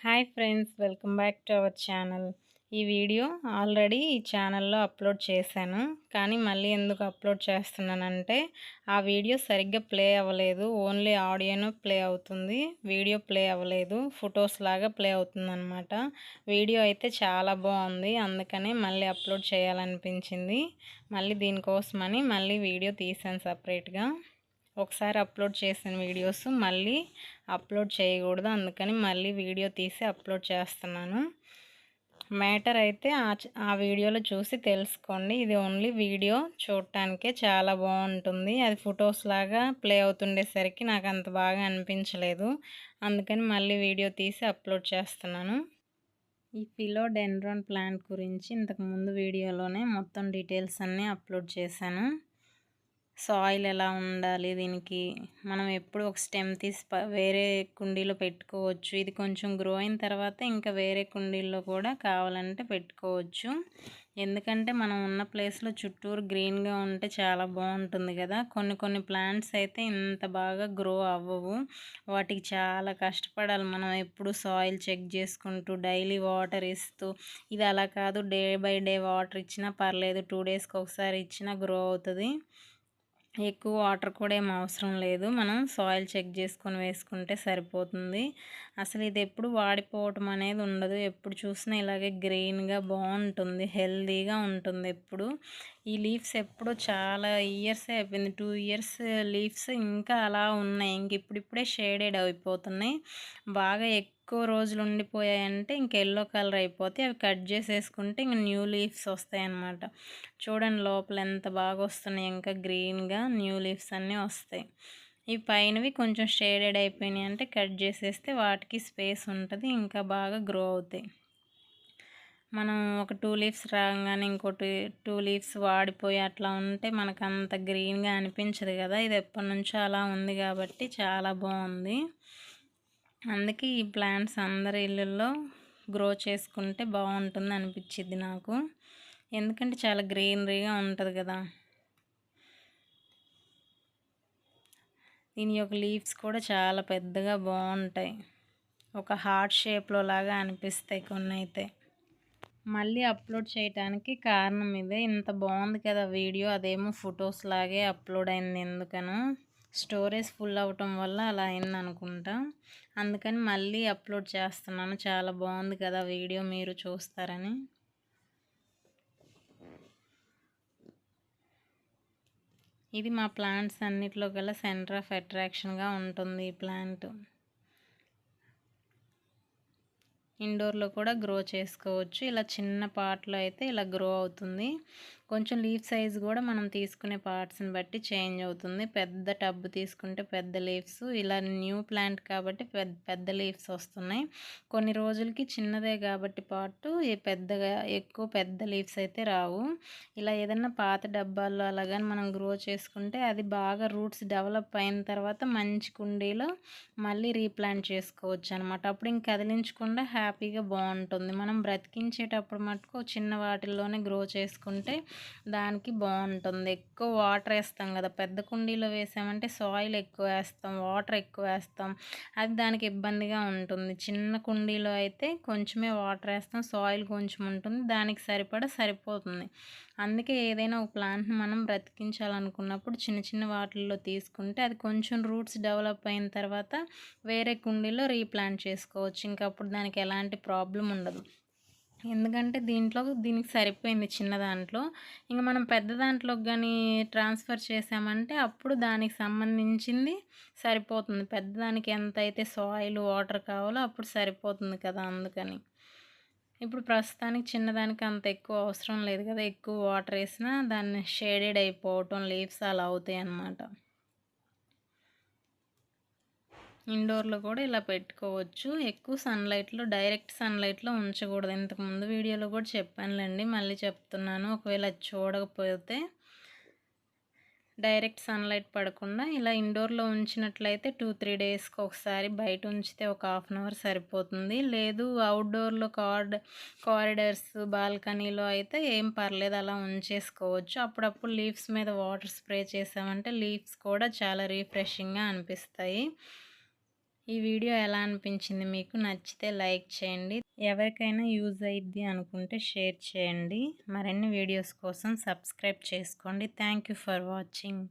Hi friends welcome back to our channel. ఈ video already ఈ ఛానల్లో అప్లోడ్ చేశాను కానీ మళ్ళీ ఎందుకు అప్లోడ్ చేస్తున్నానంటే ఆ వీడియో సరిగ్గా ప్లే అవ్వలేదు ఓన్లీ ఆడియోను ప్లే అవుతుంది వీడియో ప్లే అవ్వలేదు ఫొటోస్ లాగా ప్లే అవుతుంది అనమాట వీడియో అయితే చాలా బాగుంది అందుకనే మళ్ళీ అప్లోడ్ చేయాలనిపించింది. మళ్ళీ దీనికోసమని మళ్ళీ వీడియో తీసాను సపరేట్గా. ఒకసారి అప్లోడ్ చేసిన వీడియోస్ మళ్ళీ అప్లోడ్ చేయకూడదు. అందుకని మళ్ళీ వీడియో తీసి అప్లోడ్ చేస్తున్నాను. మ్యాటర్ అయితే ఆ వీడియోలో చూసి తెలుసుకోండి. ఇది ఓన్లీ వీడియో చూడటానికే చాలా బాగుంటుంది. అది ఫొటోస్ లాగా ప్లే అవుతుండేసరికి నాకు అంత బాగా అనిపించలేదు. అందుకని మళ్ళీ వీడియో తీసి అప్లోడ్ చేస్తున్నాను. ఈ ఫిలోడెండ్రాన్ ప్లాంట్ గురించి ఇంతకుముందు వీడియోలోనే మొత్తం డీటెయిల్స్ అన్నీ అప్లోడ్ చేశాను. సాయిల్ ఎలా ఉండాలి దీనికి? మనం ఎప్పుడు ఒక స్టెమ్ తీసి వేరే కుండీలో పెట్టుకోవచ్చు. ఇది కొంచెం గ్రో అయిన తర్వాత ఇంకా వేరే కుండీల్లో కూడా కావాలంటే పెట్టుకోవచ్చు. ఎందుకంటే మనం ఉన్న ప్లేస్లో చుట్టూరు గ్రీన్గా ఉంటే చాలా బాగుంటుంది కదా. కొన్ని కొన్ని ప్లాంట్స్ అయితే ఇంత బాగా గ్రో అవ్వవు. వాటికి చాలా కష్టపడాలి మనం ఎప్పుడు సాయిల్ చెక్ చేసుకుంటూ డైలీ వాటర్ ఇస్తూ. ఇది అలా కాదు. డే బై డే వాటర్ ఇచ్చినా పర్లేదు. టూ డేస్కి ఒకసారి ఇచ్చినా గ్రో అవుతుంది. ఎక్కువ వాటర్ కూడా ఏం అవసరం లేదు. మనం సాయిల్ చెక్ చేసుకొని వేసుకుంటే సరిపోతుంది. అసలు ఇది ఎప్పుడు వాడిపోవటం అనేది ఉండదు. ఎప్పుడు చూసినా ఇలాగే గ్రీన్గా బాగుంటుంది. హెల్దీగా ఉంటుంది ఎప్పుడు. ఈ లీవ్స్ ఎప్పుడో చాలా ఇయర్స్ అయిపోయింది. టూ ఇయర్స్ లీవ్స్ ఇంకా అలా ఉన్నాయి. ఇంక ఇప్పుడిప్పుడే షేడెడ్ అయిపోతున్నాయి. బాగా ఎక్కువ రోజులు ఉండిపోయాయంటే ఇంక ఎల్లో కలర్ అయిపోతే అవి కట్ చేసేసుకుంటే ఇంక న్యూ లీవ్స్ వస్తాయి అన్నమాట చూడండి లోపల ఎంత బాగా వస్తున్నాయి. ఇంకా గ్రీన్గా న్యూ లీవ్స్ అన్నీ వస్తాయి. ఈ పైనవి కొంచెం షేడెడ్ అయిపోయినాయి అంటే కట్ చేసేస్తే వాటికి స్పేస్ ఉంటుంది. ఇంకా బాగా గ్రో అవుతాయి. మనం ఒక టూ లీవ్స్ రాగానే ఇంకోటి టూ లీవ్స్ వాడిపోయి అట్లా ఉంటే మనకు అంత గ్రీన్గా అనిపించదు కదా. ఇది ఎప్పటి నుంచో అలా ఉంది కాబట్టి చాలా బాగుంది. అందుకే ఈ ప్లాంట్స్ అందరి ఇళ్ళల్లో గ్రో చేసుకుంటే బాగుంటుంది అనిపించింది నాకు. ఎందుకంటే చాలా గ్రీనరీగా ఉంటుంది కదా. దీని యొక్క లీవ్స్ కూడా చాలా పెద్దగా బాగుంటాయి. ఒక హార్ట్ షేప్లో లాగా అనిపిస్తాయి కొన్ని అయితే మళ్ళీ అప్లోడ్ చేయడానికి కారణం ఇదే. ఇంత బాగుంది కదా వీడియో. అదేమో ఫొటోస్ లాగే అప్లోడ్ అయింది ఎందుకనో. స్టోరేజ్ ఫుల్ అవటం వల్ల అలా అయింది అనుకుంటా. అందుకని మళ్ళీ అప్లోడ్ చేస్తున్నాను. చాలా బాగుంది కదా వీడియో మీరు చూస్తారని. ఇది మా ప్లాంట్స్ అన్నిట్లో గల సెంటర్ ఆఫ్ అట్రాక్షన్గా ఉంటుంది ఈ ప్లాంట్. ఇండోర్లో కూడా గ్రో చేసుకోవచ్చు. ఇలా చిన్న పాట్లో అయితే ఇలా గ్రో అవుతుంది. కొంచెం లీఫ్ సైజ్ కూడా మనం తీసుకునే పార్ట్స్ని బట్టి చేంజ్ అవుతుంది. పెద్ద టబ్ తీసుకుంటే పెద్ద లీవ్స్ ఇలా న్యూ ప్లాంట్ కాబట్టి పెద్ద పెద్ద లీవ్స్ వస్తున్నాయి. కొన్ని రోజులకి చిన్నదే కాబట్టి పార్ట్ పెద్దగా ఎక్కువ పెద్ద లీవ్స్ అయితే రావు. ఇలా ఏదన్నా పాత డబ్బాల్లో అలాగని మనం గ్రో చేసుకుంటే అది బాగా రూట్స్ డెవలప్ అయిన తర్వాత మంచి కుండీలో మళ్ళీ రీప్లాంట్ చేసుకోవచ్చు అనమాట అప్పుడు ఇంక కదిలించకుండా హ్యాపీగా బాగుంటుంది. మనం బ్రతికించేటప్పుడు మటుకు చిన్న వాటిల్లోనే గ్రో చేసుకుంటే దానికి బాగుంటుంది. ఎక్కువ వాటర్ వేస్తాం కదా పెద్ద కుండీలో వేసామంటే సాయిల్ ఎక్కువ వేస్తాం వాటర్ ఎక్కువ వేస్తాం. అది దానికి ఇబ్బందిగా ఉంటుంది. చిన్న కుండీలో అయితే కొంచెమే వాటర్ వేస్తాం సాయిల్ కొంచెం ఉంటుంది దానికి సరిపడా సరిపోతుంది. అందుకే ఏదైనా ఒక ప్లాంట్ని మనం బ్రతికించాలనుకున్నప్పుడు చిన్న చిన్న వాటిల్లో తీసుకుంటే అది కొంచెం రూట్స్ డెవలప్ అయిన తర్వాత వేరే కుండీలో రీప్లాంట్ చేసుకోవచ్చు. ఇంకా అప్పుడు దానికి ఎలాంటి ప్రాబ్లం ఉండదు. ఎందుకంటే దీంట్లో దీనికి సరిపోయింది చిన్న దాంట్లో. ఇంకా మనం పెద్ద దాంట్లోకి కానీ ట్రాన్స్ఫర్ చేసామంటే అప్పుడు దానికి సంబంధించింది సరిపోతుంది. పెద్దదానికి ఎంత అయితే సాయిల్ వాటర్ కావాలో అప్పుడు సరిపోతుంది కదా అందుకని. ఇప్పుడు ప్రస్తుతానికి చిన్నదానికి అంత ఎక్కువ అవసరం లేదు కదా. ఎక్కువ వాటర్ వేసినా దాన్ని షేడెడ్ అయిపోవటం లీవ్స్ అలా అవుతాయి అన్నమాట ఇండోర్లో కూడా ఇలా పెట్టుకోవచ్చు. ఎక్కువ సన్లైట్లో డైరెక్ట్ సన్లైట్లో ఉంచకూడదు. ఇంతకుముందు వీడియోలో కూడా చెప్పానులేండి మళ్ళీ చెప్తున్నాను. ఒకవేళ అది చూడకపోతే డైరెక్ట్ సన్లైట్ పడకుండా ఇలా ఇండోర్లో ఉంచినట్లయితే టూ త్రీ డేస్కి ఒకసారి బయట ఉంచితే ఒక హాఫ్ అన్ అవర్ సరిపోతుంది. లేదు అవుట్డోర్లో కార్డ్ కారిడర్స్ బాల్కనీలో అయితే ఏం పర్లేదు అలా ఉంచేసుకోవచ్చు. అప్పుడప్పుడు లీవ్స్ మీద వాటర్ స్ప్రే చేసామంటే లీవ్స్ కూడా చాలా రీఫ్రెషింగ్గా అనిపిస్తాయి. ఈ వీడియో ఎలా అనిపించింది మీకు నచ్చితే లైక్ చేయండి. ఎవరికైనా యూజ్ అయ్యిద్ది అనుకుంటే షేర్ చేయండి. మరిన్ని వీడియోస్ కోసం సబ్స్క్రైబ్ చేసుకోండి. Thank you for watching.